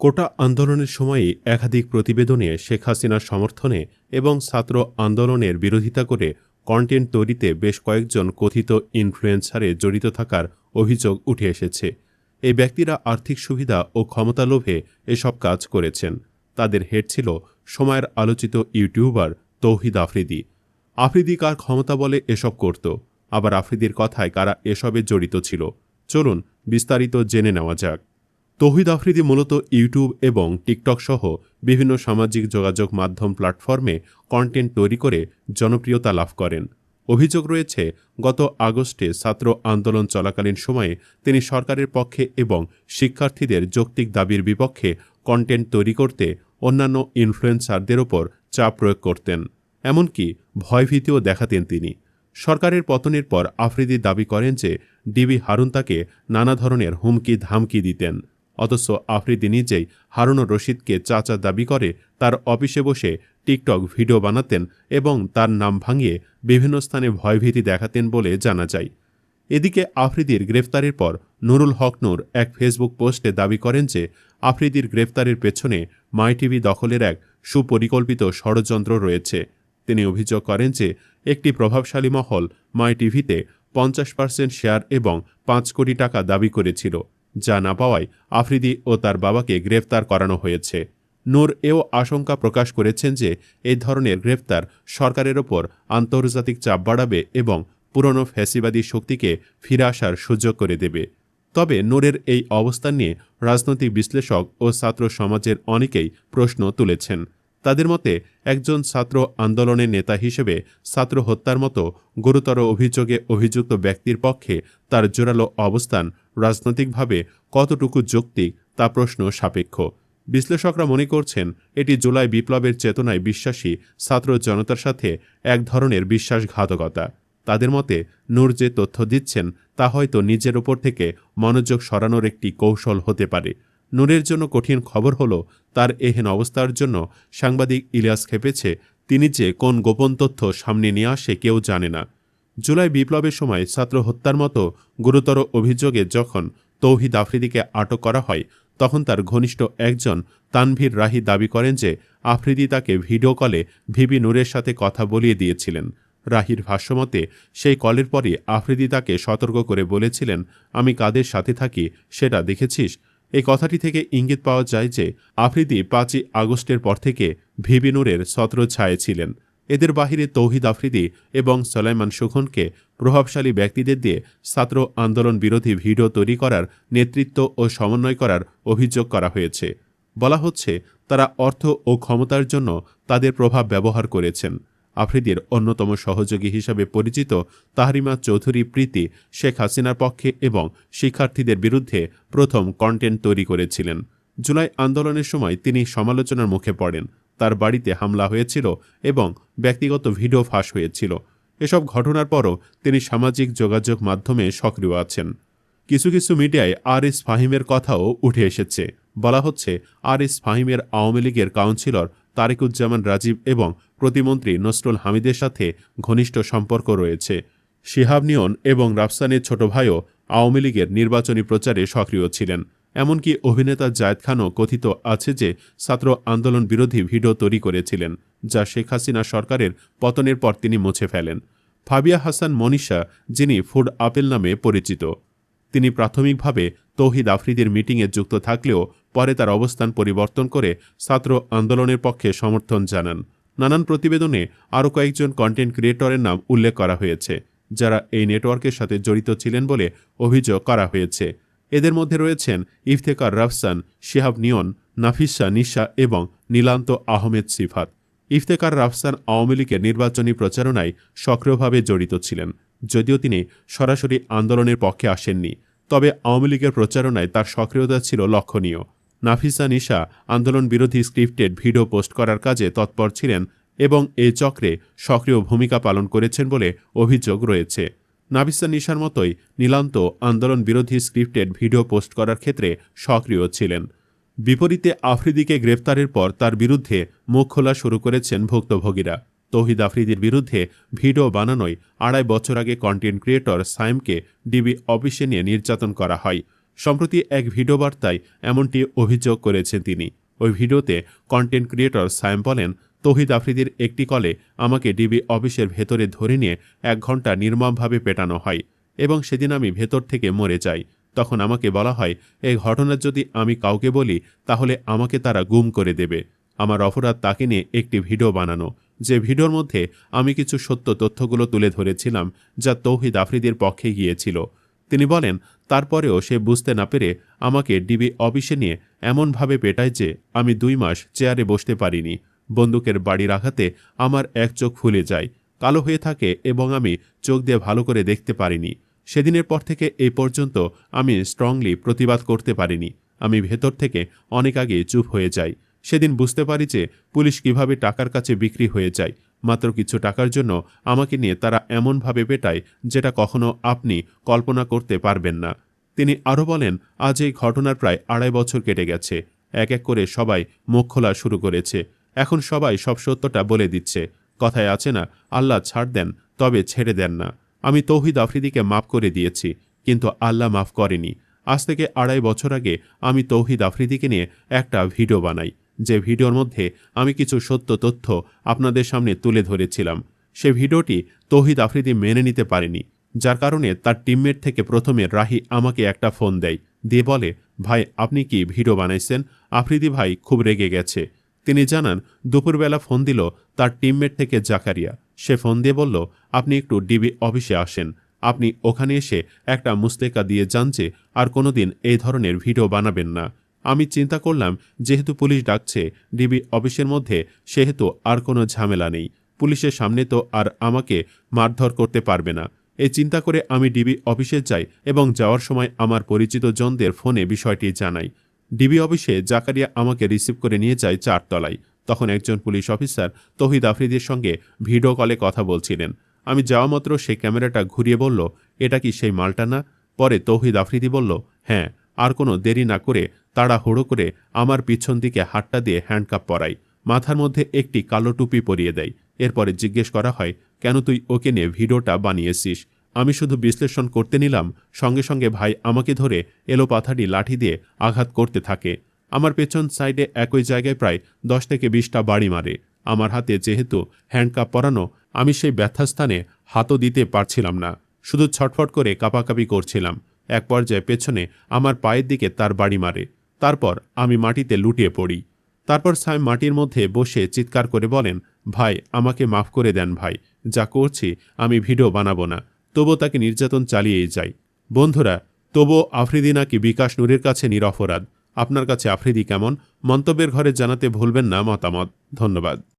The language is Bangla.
কোটা আন্দোলনের সময়ই একাধিক প্রতিবেদনে শেখ হাসিনার সমর্থনে এবং ছাত্র আন্দোলনের বিরোধিতা করে কন্টেন্ট তৈরিতে বেশ কয়েকজন কথিত ইনফ্লুয়েন্সারে জড়িত থাকার অভিযোগ উঠে এসেছে। এই ব্যক্তিরা আর্থিক সুবিধা ও ক্ষমতা লোভে এসব কাজ করেছেন। তাদের হেড ছিল সময়ের আলোচিত ইউটিউবার তৌহিদ আফ্রিদি। আফ্রিদি কার ক্ষমতা বলে এসব করত? আবার আফ্রিদির কথায় কারা এসবে জড়িত ছিল? চলুন বিস্তারিত জেনে নেওয়া যাক। তৌহিদ আফ্রিদি মূলত ইউটিউব এবং টিকটক সহ বিভিন্ন সামাজিক যোগাযোগ মাধ্যম প্ল্যাটফর্মে কন্টেন্ট তৈরি করে জনপ্রিয়তা লাভ করেন। অভিযোগ রয়েছে, গত আগস্টে ছাত্র আন্দোলন চলাকালীন সময়ে তিনি সরকারের পক্ষে এবং শিক্ষার্থীদের যৌক্তিক দাবির বিপক্ষে কন্টেন্ট তৈরি করতে অন্যান্য ইনফ্লুয়েন্সারদের ওপর চাপ প্রয়োগ করতেন। এমনকি ভয়ভীতিও দেখাতেন তিনি। সরকারের পতনের পর আফ্রিদি দাবি করেন যে, ডিবি হারুন তাকে নানা ধরনের হুমকি ধামকি দিতেন। অথচ আফ্রিদি নিজেই হারুন রশিদকে চাচা দাবি করে তার অফিসে বসে টিকটক ভিডিও বানাতেন এবং তার নাম ভাঙিয়ে বিভিন্ন স্থানে ভয়ভীতি দেখাতেন বলে জানা যায়। এদিকে আফ্রিদির গ্রেফতারের পর নুরুল হক নূর এক ফেসবুক পোস্টে দাবি করেন যে, আফ্রিদির গ্রেফতারের পেছনে মাইটিভি দখলের এক সুপরিকল্পিত ষড়যন্ত্র রয়েছে। তিনি অভিযোগ করেন যে, একটি প্রভাবশালী মহল মাই টিভিতে পঞ্চাশ পার্সেন্ট শেয়ার এবং পাঁচ কোটি টাকা দাবি করেছিল। যা না পাওয়ায় আফ্রিদি ও তার বাবাকে গ্রেফতার করানো হয়েছে। নূর এও আশঙ্কা প্রকাশ করেছেন যে এই ধরনের গ্রেফতার সরকারের ওপর আন্তর্জাতিক চাপ বাড়াবে এবং পুরনো ফ্যাসিবাদী শক্তিকে ফিরে আসার সুযোগ করে দেবে। তবে নূরের এই অবস্থান নিয়ে রাজনৈতিক বিশ্লেষক ও ছাত্র সমাজের অনেকেই প্রশ্ন তুলেছেন। তাদের মতে, একজন ছাত্র আন্দোলনের নেতা হিসেবে ছাত্র হত্যার মতো গুরুতর অভিযোগে অভিযুক্ত ব্যক্তির পক্ষে তার জোরালো অবস্থান রাজনৈতিকভাবে কতটুকু যৌক্তিক, তা প্রশ্ন সাপেক্ষ। বিশ্লেষকরা মনে করছেন, এটি জুলাই বিপ্লবের চেতনায় বিশ্বাসী ছাত্র জনতার সাথে এক ধরনের বিশ্বাসঘাতকতা। তাদের মতে, নূর যে তথ্য দিচ্ছেন, তা হয়তো নিজের ওপর থেকে মনোযোগ সরানোর একটি কৌশল হতে পারে। নূরের জন্য কঠিন খবর হল তার এহেন অবস্থার জন্য সাংবাদিক ইলিয়াস খেপেছে, তিনি যে কোন গোপন তথ্য সামনে নিয়ে আসে কেউ জানে না। জুলাই বিপ্লবের সময় ছাত্র হত্যার মতো গুরুতর অভিযোগে যখন তৌহিদ আফ্রিদিকে আটক করা হয়, তখন তার ঘনিষ্ঠ একজন তানভীর রাহি দাবি করেন যে আফ্রিদি তাকে ভিডিও কলে ভিবি নূরের সাথে কথা বলিয়ে দিয়েছিলেন। রাহির ভাষ্যমতে সেই কলের পরে আফ্রিদি তাকে সতর্ক করে বলেছিলেন, আমি কাদের সাথে থাকি সেটা দেখেছিস? এই কথাটি থেকে ইঙ্গিত পাওয়া যায় যে আফ্রিদি পাঁচই আগস্টের পর থেকে ভিবিনুরের ছত্রছায়ে ছিলেন। এদের বাহিরে তৌহিদ আফ্রিদি এবং সলাইমান সুখনকে প্রভাবশালী ব্যক্তিদের দিয়ে ছাত্র আন্দোলন বিরোধী ভিডিও তৈরি করার নেতৃত্ব ও সমন্বয় করার অভিযোগ করা হয়েছে। বলা হচ্ছে, তারা অর্থ ও ক্ষমতার জন্য তাদের প্রভাব ব্যবহার করেছেন। আফ্রিদির অন্যতম সহযোগী হিসাবে পরিচিত তাহরিমা চৌধুরী প্রীতি শেখ হাসিনার পক্ষে এবং শিক্ষার্থীদের বিরুদ্ধে প্রথম কন্টেন্ট তৈরি করেছিলেন। জুলাই আন্দোলনের সময় তিনি সমালোচনার মুখে পড়েন। তার বাড়িতে হামলা হয়েছিল এবং ব্যক্তিগত ভিডিও ফাঁস হয়েছিল। এসব ঘটনার পরও তিনি সামাজিক যোগাযোগ মাধ্যমে সক্রিয় আছেন। কিছু কিছু মিডিয়ায় আর এস ফাহিমের কথাও উঠে এসেছে। বলা হচ্ছে আর এস ফাহিমের আওয়ামী লীগের কাউন্সিলর তারেকুজ্জামান রাজীব এবং প্রতিমন্ত্রী নসরুল হামিদের সাথে ঘনিষ্ঠ সম্পর্ক রয়েছে। শিহাব নিয়ন এবং রাফসানের ছোট ভাইও আওয়ামী লীগের নির্বাচনী প্রচারে সক্রিয় ছিলেন। এমনকি অভিনেতা জায়দ খানও কথিত আছে যে, ছাত্র আন্দোলন বিরোধী ভিডিও তৈরি করেছিলেন, যা শেখ হাসিনা সরকারের পতনের পর তিনি মুছে ফেলেন। ফাবিয়া হাসান মনীষা, যিনি ফুড আপেল নামে পরিচিত। তিনি প্রাথমিকভাবে তৌহিদ আফ্রিদির মিটিংয়ে যুক্ত থাকলেও পরে তার অবস্থান পরিবর্তন করে ছাত্র আন্দোলনের পক্ষে সমর্থন জানান। নানান প্রতিবেদনে আরও কয়েকজন কন্টেন্ট ক্রিয়েটরের নাম উল্লেখ করা হয়েছে, যারা এই নেটওয়ার্কের সাথে জড়িত ছিলেন বলে অভিযোগ করা হয়েছে। এদের মধ্যে রয়েছেন ইফতেকার রাফসান, শিহাব নিয়ন, নাফিসা নিশা এবং নীলান্ত আহমেদ সিফাত। ইফতেকার রাফসান আওয়ামী লীগের নির্বাচনী প্রচারণায় সক্রিয়ভাবে জড়িত ছিলেন। যদিও তিনি সরাসরি আন্দোলনের পক্ষে আসেননি, তবে আওয়ামী লীগের প্রচারণায় তার সক্রিয়তা ছিল লক্ষণীয়। নাফিসা নিশা আন্দোলন বিরোধী স্ক্রিপ্টেড ভিডিও পোস্ট করার কাজে তৎপর ছিলেন এবং এই চক্রে সক্রিয় ভূমিকা পালন করেছেন বলে অভিযোগ রয়েছে। নাফিসা নিশার মতোই নীলান্ত আন্দোলন বিরোধী স্ক্রিপ্টেড ভিডিও পোস্ট করার ক্ষেত্রে সক্রিয় ছিলেন। বিপরীতে আফ্রিদিকে গ্রেফতারের পর তার বিরুদ্ধে মুখ খোলা শুরু করেছেন ভুক্তভোগীরা। তৌহিদ আফ্রিদির বিরুদ্ধে ভিডিও বানানোয় আড়াই বছর আগে কন্টেন্ট ক্রিয়েটর সাইমকে ডিবি অফিসে নিয়ে নির্যাতন করা হয়। সম্প্রতি এক ভিডিও বার্তায় এমনটি অভিযোগ করেছেন তিনি। ওই ভিডিওতে কন্টেন্ট ক্রিয়েটর সায়েম বলেন, তহিদ আফ্রিদির একটি কলে আমাকে ডিবি অফিসের ভেতরে ধরে নিয়ে এক ঘণ্টা নির্মমভাবে পেটানো হয় এবং সেদিন আমি ভেতর থেকে মরে যাই। তখন আমাকে বলা হয়, এই ঘটনা যদি আমি কাউকে বলি, তাহলে আমাকে তারা গুম করে দেবে। আমার অপরাধ তাকে নিয়ে একটি ভিডিও বানানো। যে ভিডিওর মধ্যে আমি কিছু সত্য তথ্যগুলো তুলে ধরেছিলাম, যা তৌহিদ আফ্রিদির পক্ষে গিয়েছিল। তিনি বলেন, তারপরেও সে বুঝতে না পেরে আমাকে ডিবি অফিসে নিয়ে এমনভাবে পেটায় যে আমি দুই মাস চেয়ারে বসতে পারিনি। বন্দুকের বাড়ির আঘাতে আমার এক চোখ ফুলে যায়, কালো হয়ে থাকে এবং আমি চোখ দিয়ে ভালো করে দেখতে পারিনি। সেদিনের পর থেকে এই পর্যন্ত আমি স্ট্রংলি প্রতিবাদ করতে পারিনি। আমি ভেতর থেকে অনেক আগে চুপ হয়ে যাই। সেদিন বুঝতে পারি যে পুলিশ কীভাবে টাকার কাছে বিক্রি হয়ে যায়। মাত্র কিছু টাকার জন্য আমাকে নিয়ে তারা এমনভাবে পেটায় যেটা কখনো আপনি কল্পনা করতে পারবেন না। তিনি আরও বলেন, আজ এই ঘটনার প্রায় আড়াই বছর কেটে গেছে। এক এক করে সবাই মুখ খোলা শুরু করেছে। এখন সবাই সব সত্যটা বলে দিচ্ছে। কথায় আছে না, আল্লাহ ছাড় দেন, তবে ছেড়ে দেন না। আমি তৌহিদ আফ্রিদিকে মাফ করে দিয়েছি, কিন্তু আল্লাহ মাফ করেনি। আজ থেকে আড়াই বছর আগে আমি তৌহিদ আফ্রিদিকে নিয়ে একটা ভিডিও বানাই। যে ভিডিওর মধ্যে আমি কিছু সত্য তথ্য আপনাদের সামনে তুলে ধরেছিলাম, সে ভিডিওটি তৌহিদ আফ্রিদি মেনে নিতে পারেনি, যার কারণে তার টিমমেট থেকে প্রথমে রাহি আমাকে একটা ফোন দেয়, দিয়ে বলে, ভাই, আপনি কি ভিডিও বানাইছেন? আফ্রিদি ভাই খুব রেগে গেছে। তিনি জানান, দুপুরবেলা ফোন দিল তার টিমমেট থেকে জাকারিয়া। সে ফোন দিয়ে বলল, আপনি একটু ডিবি অফিসে আসেন। আপনি ওখানে এসে একটা মুস্তেকা দিয়ে যান যে আর কোনোদিন এই ধরনের ভিডিও বানাবেন না। আমি চিন্তা করলাম, যেহেতু পুলিশ ডাকছে, ডিবি অফিসের মধ্যে, সেহেতু আর কোনো ঝামেলা নেই। পুলিশের সামনে তো আর আমাকে মারধর করতে পারবে না। এই চিন্তা করে আমি ডিবি অফিসে যাই এবং যাওয়ার সময় আমার পরিচিত জনদের ফোনে বিষয়টি জানাই। ডিবি অফিসে জাকারিয়া আমাকে রিসিভ করে নিয়ে যায় চারতলায় তখন একজন পুলিশ অফিসার তহিদ আফ্রিদির সঙ্গে ভিডিও কলে কথা বলছিলেন। আমি যাওয়া মাত্র সেই ক্যামেরাটা ঘুরিয়ে বলল, এটা কি সেই মালটা না? পরে তৌহিদ আফ্রিদি বলল হ্যাঁ। আর কোনো দেরি না করে তাড়াহুড়ো করে আমার পিছন দিকে হাতটা দিয়ে হ্যান্ডকাপ পরাই। মাথার মধ্যে একটি কালো টুপি পরিয়ে দেয়। এরপরে জিজ্ঞেস করা হয়, কেন তুই ওকে নিয়ে ভিডিওটা বানিয়েছিস? আমি শুধু বিশ্লেষণ করতে নিলাম, সঙ্গে সঙ্গে ভাই আমাকে ধরে এলোপাথারি লাঠি দিয়ে আঘাত করতে থাকে। আমার পেছন সাইডে একই জায়গায় প্রায় দশ থেকে বিশটা বাড়ি মারে। আমার হাতে যেহেতু হ্যান্ডকাপ পরানো, আমি সেই ব্যথাস্থানে হাতও দিতে পারছিলাম না। শুধু ছটফট করে কাপাকাপি করছিলাম। এক পর্যায়ে পেছনে আমার পায়ের দিকে তার বাড়ি মারে। তারপর আমি মাটিতে লুটিয়ে পড়ি। তারপর সাইম মাটির মধ্যে বসে চিৎকার করে বলেন, ভাই, আমাকে মাফ করে দেন ভাই, যা করছি আমি ভিডিও বানাবো না তবু তাকে নির্যাতন চালিয়েই যাই। বন্ধুরা তবু আফ্রিদি নাকি বিকাশ নূরের কাছে নিরপরাধ। আপনার কাছে আফ্রিদি কেমন? মন্তব্যের ঘরে জানাতে ভুলবেন না মতামত। ধন্যবাদ।